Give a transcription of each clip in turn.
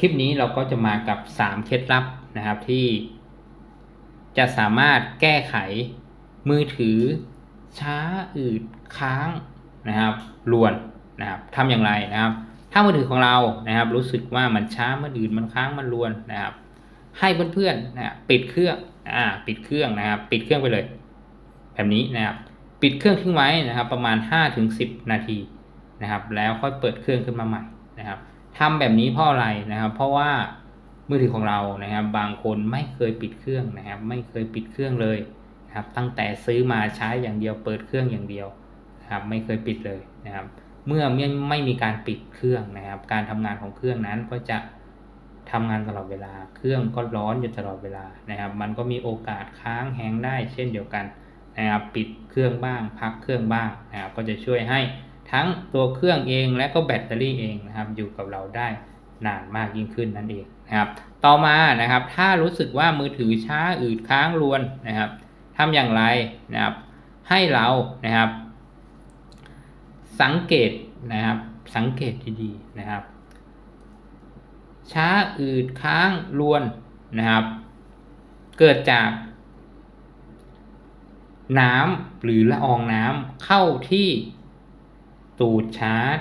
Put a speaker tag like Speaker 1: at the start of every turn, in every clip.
Speaker 1: คลิปนี้เราก็จะมากับ 3 เคล็ดลับนะครับที่ จะสามารถแก้ไขมือถือ ช้าอืดค้างนะครับรวนนะครับทำอย่างไรนะครับ ถ้ามือถือของเรานะครับ รู้สึกว่ามันช้ามันอืดมันค้างมันรวนนะครับ ให้เพื่อนๆนะปิดเครื่องอ่าปิดเครื่องนะครับ ปิดเครื่องไปเลย แบบนี้นะครับ ปิดเครื่องทิ้งไว้นะครับ ประมาณ 5-10 นาทีนะครับ แล้วค่อยเปิดเครื่องขึ้นมาใหม่ ทำแบบนี้เพราะอะไรนะครับ เพราะว่ามือถือของเรานะครับ บางคนไม่เคยปิดเครื่องนะครับ ไม่เคยปิดเครื่องเลยนะครับ ตั้งแต่ซื้อมาใช้อย่างเดียวเปิดเครื่องอย่างเดียวนะครับไม่เคยปิดเลยนะครับ เมื่อไม่ไม่มีการปิดเครื่องนะครับ การทำงานของเครื่องนั้นก็จะทำงานตลอดเวลา เครื่องก็ร้อนอยู่ตลอดเวลานะครับ มันก็มีโอกาสค้างแฮงได้ เช่นเดียวกันนะครับ ปิดเครื่องบ้าง พักเครื่องบ้างนะครับ ก็จะช่วยให้ ทั้งตัวเครื่องเองและก็แบตเตอรี่เองนะครับอยู่กับเราได้นานมากยิ่งขึ้นนั่นเองนะครับต่อมานะครับถ้ารู้สึกว่ามือถือช้าอืดค้างรวนนะครับทำอย่างไรนะครับให้เรานะครับ สังเกตนะครับสังเกตดีๆนะครับ ช้าอืดค้างรวนนะครับ เกิดจาก น้ำหรือละอองน้ำเข้าที่ ตูดชาร์จ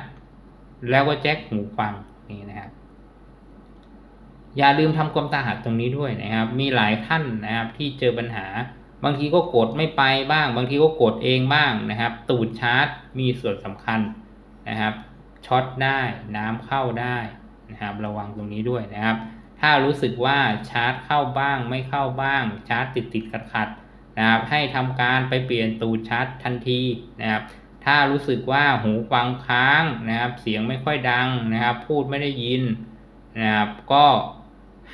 Speaker 1: แล้วก็แจ็คหูฟังนี่นะครับอย่าลืมทำความสะอาดตรงนี้ด้วยนะครับ มีหลายท่านนะครับที่เจอปัญหา บางทีก็กดไม่ไปบ้าง บางทีก็กดเองบ้างนะครับ ตูดชาร์จมีส่วนสำคัญนะครับช็อตได้น้ำเข้าได้นะครับ ระวังตรงนี้ด้วยนะครับ ถ้ารู้สึกว่าชาร์จเข้าบ้างไม่เข้าบ้าง ชาร์จติดติดขัดขัดนะครับ ให้ทำการไปเปลี่ยนตูดชาร์จทันทีนะครับ ถ้ารู้สึกว่าหูฟังค้างนะครับ เสียงไม่ค่อยดังนะครับ พูดไม่ได้ยินนะครับ ก็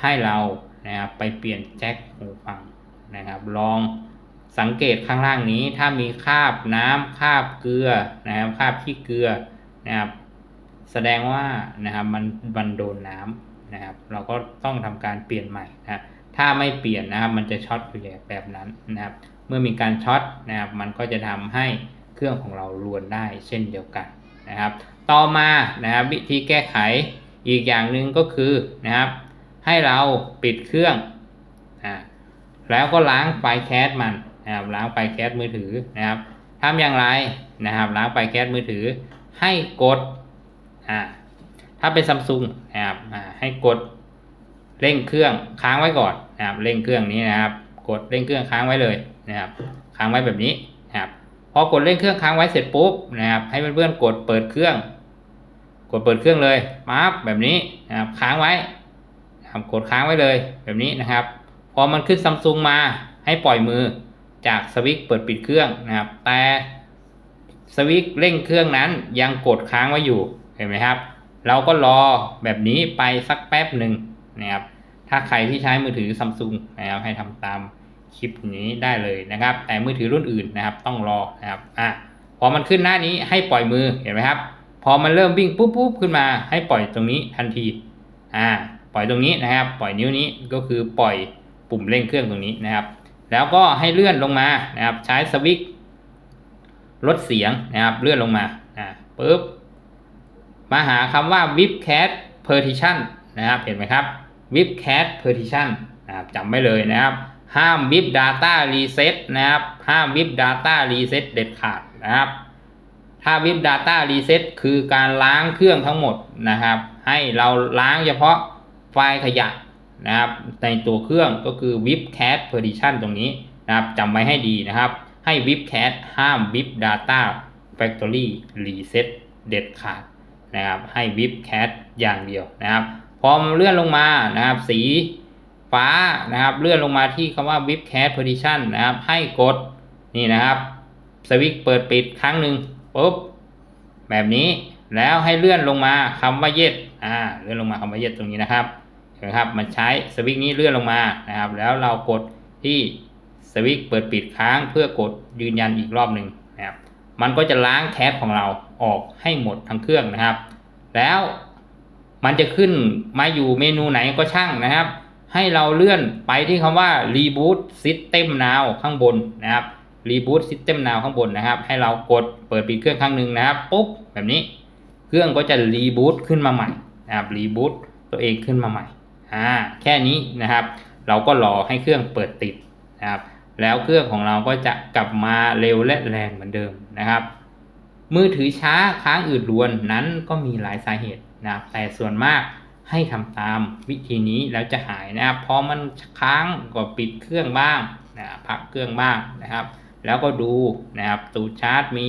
Speaker 1: ให้เรานะครับไปเปลี่ยนแจ็คหูฟังนะครับ ลองสังเกตข้างล่างนี้ถ้ามีคราบน้ำคราบเกลือนะครับคราบขี้เกลือนะครับ แสดงว่านะครับมันมันโดนน้ำนะครับ เราก็ต้องทำการเปลี่ยนใหม่นะครับถ้าไม่เปลี่ยนนะครับ มันจะช็อตอยู่แบบนั้นนะครับ เมื่อมีการช็อตนะครับ มันก็จะทำให้ เครื่องของเรารวนได้เช่นเดียวกันนะครับ ต่อมานะครับวิธีแก้ไขอีกอย่างหนึ่งก็คือนะครับ ให้เราปิดเครื่องอ่าแล้วก็ล้างไฟแคสมันนะครับล้างไฟแคสมือถือนะครับทำอย่างไรนะครับล้างไฟแคสมือถือ ให้กดอ่าถ้าเป็นซัมซุงนะครับอ่าให้กดเร่งเครื่องค้างไว้ก่อนนะครับเร่งเครื่องนี้นะครับ กดเร่งเครื่องค้างไว้เลยนะครับค้างไว้แบบนี้นะครับ พอกดเร่งเครื่องค้างไว้เสร็จปุ๊บนะครับให้เพื่อนๆกดเปิดเครื่อง กดเปิดเครื่องเลยปั๊บแบบนี้นะครับค้างไว้นะครับกดค้างไว้เลยแบบนี้นะครับ พอมันขึ้นซัมซุงมาให้ปล่อยมือจากสวิตช์เปิดปิดเครื่องนะครับ แต่สวิตช์เร่งเครื่องนั้นยังกดค้างไว้อยู่เห็นไหมครับ เราก็รอแบบนี้ไปสักแป๊บหนึ่งนะครับถ้าใครที่ใช้มือถือซัมซุงนะครับให้ทำตาม คลิปนี้ได้เลยนะครับ แต่มือถือรุ่นอื่นนะครับต้องรอนะครับอะพอมันขึ้นหน้านี้ให้ปล่อยมือเห็นไหมครับ พอมันเริ่มวิ่งปุ๊บปุ๊บขึ้นมาให้ปล่อยตรงนี้ทันทีอ่าปล่อยตรงนี้นะครับ ปล่อยนิ้วนี้ก็คือปล่อยปุ่มเร่งเครื่องตรงนี้นะครับ แล้วก็ให้เลื่อนลงมานะครับ ใช้สวิตช์ลดเสียงนะครับ เลื่อนลงมาอ่าปุ๊บมาหาคำว่า whip cat partition นะครับ เห็นไหมครับ whip cat partition นะครับจำไว้เลยนะครับ ห้าม whip data reset นะครับ ห้าม whip data reset เด็ดขาดนะครับ ถ้า whip data reset คือการล้างเครื่องทั้งหมดนะครับ ให้เราล้างเฉพาะไฟล์ขยะนะครับ ในตัวเครื่องก็คือ whip cat partition ตรงนี้นะครับจำไว้ให้ดีนะครับ ให้ whip cat ห้าม whip data factory reset เด็ดขาดนะครับ ให้วิปแคทอย่างเดียวนะครับ พอเลื่อนลงมานะครับ สี ฟ้านะครับ เลื่อนลงมาที่คำว่าวิปแคทพ i ิชันนะครับ ให้กดนี่นะครับสวิตช์เปิดปิดครั้งหนึ่งปุ๊บแบบนี้แล้วให้เลื่อนลงมาคำว่าเย็ดอ่าเลื่อนลงมาคำว่าเย็ดตรงนี้นะครับเห็นไหมครับมันใช้สวิตช์นี้เลื่อนลงมานะครับ แล้วเรากดที่สวิตช์เปิดปิดค้างเพื่อกดยืนยันอีกรอบหนึ่งนะครับมันก็จะล้างแคสของเราออกให้หมดทั้งเครื่องนะครับ แล้วมันจะขึ้นมาอยู่เมนูไหนก็ช่างนะครับ ให้เราเลื่อนไปที่คำว่า reboot system now ข้างบนนะครับ reboot system now ข้างบนนะครับ ให้เรากดเปิดปิดเครื่องครั้งหนึ่งนะครับปุ๊บแบบนี้เครื่องก็จะรีบูตขึ้นมาใหม่นะครับรีบูตตัวเองขึ้นมาใหม่อ่าแค่นี้นะครับ เราก็รอให้เครื่องเปิดติดนะครับ แล้วเครื่องของเราก็จะกลับมาเร็วและแรงเหมือนเดิมนะครับ มือถือช้าค้างอืดรวนนั้นก็มีหลายสาเหตุนะครับแต่ส่วนมาก ให้ทำตามวิธีนี้แล้วจะหายนะครับพอมันค้างก็ปิดเครื่องบ้างนะพักเครื่องบ้างนะครับ แล้วก็ดูนะครับตูดชาร์จมี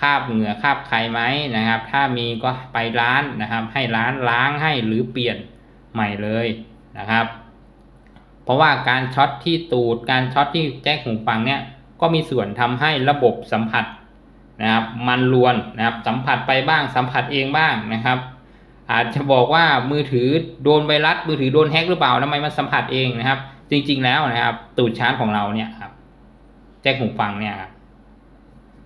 Speaker 1: คาบเหงื่อคาบไขไหมนะครับ ถ้ามีก็ไปร้านนะครับ ให้ร้านล้างให้หรือเปลี่ยนใหม่เลยนะครับ เพราะว่าการช็อตที่ตูดการช็อตที่แจ็คหูฟังเนี่ยก็มีส่วนทำให้ระบบสัมผัสนะครับ มันรวนนะครับสัมผัสไปบ้างสัมผัสเองบ้างนะครับ อาจจะบอกว่ามือถือโดนไวรัสมือถือโดนแฮ็กหรือเปล่าทำไมมันสัมผัสเองนะครับ จริง ๆ แล้วนะครับ ตูดชาร์จของเราเนี่ยครับแจ็คหูฟังเนี่ยครับ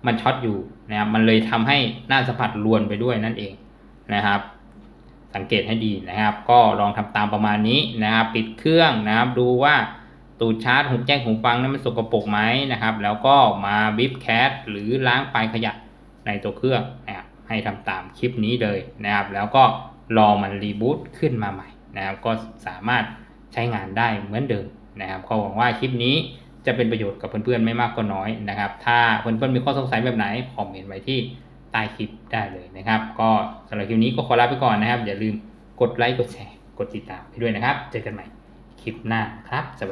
Speaker 1: มันช็อตอยู่นะครับ มันเลยทำให้หน้าสัมผัสรวนไปด้วยนั่นเองนะครับ สังเกตให้ดีนะครับ ก็ลองทำตามประมาณนี้นะครับ ปิดเครื่องนะครับ ดูว่าตูดชาร์จหูแจ้งหูฟังนั้นมันสกปรกไหมนะครับ แล้วก็มาบิฟแคสหรือล้างปลายขยะในตัวเครื่องนะครับให้ทำตามคลิปนี้เลยนะครับ แล้วก็ รอมันรีบูตขึ้นมาใหม่นะครับ ก็สามารถใช้งานได้เหมือนเดิมนะครับ ก็หวังว่าคลิปนี้จะเป็นประโยชน์กับเพื่อนๆไม่มากก็น้อยนะครับ ถ้าเพื่อนๆมีข้อสงสัยแบบไหนคอมเมนต์ไว้ที่ใต้คลิปได้เลยนะครับ ก็สำหรับคลิปนี้ก็ขอลาไปก่อนนะครับ อย่าลืมกดไลค์กดแชร์กดติดตามไปด้วยนะครับ เจอกันใหม่คลิปหน้าครับสวัสดี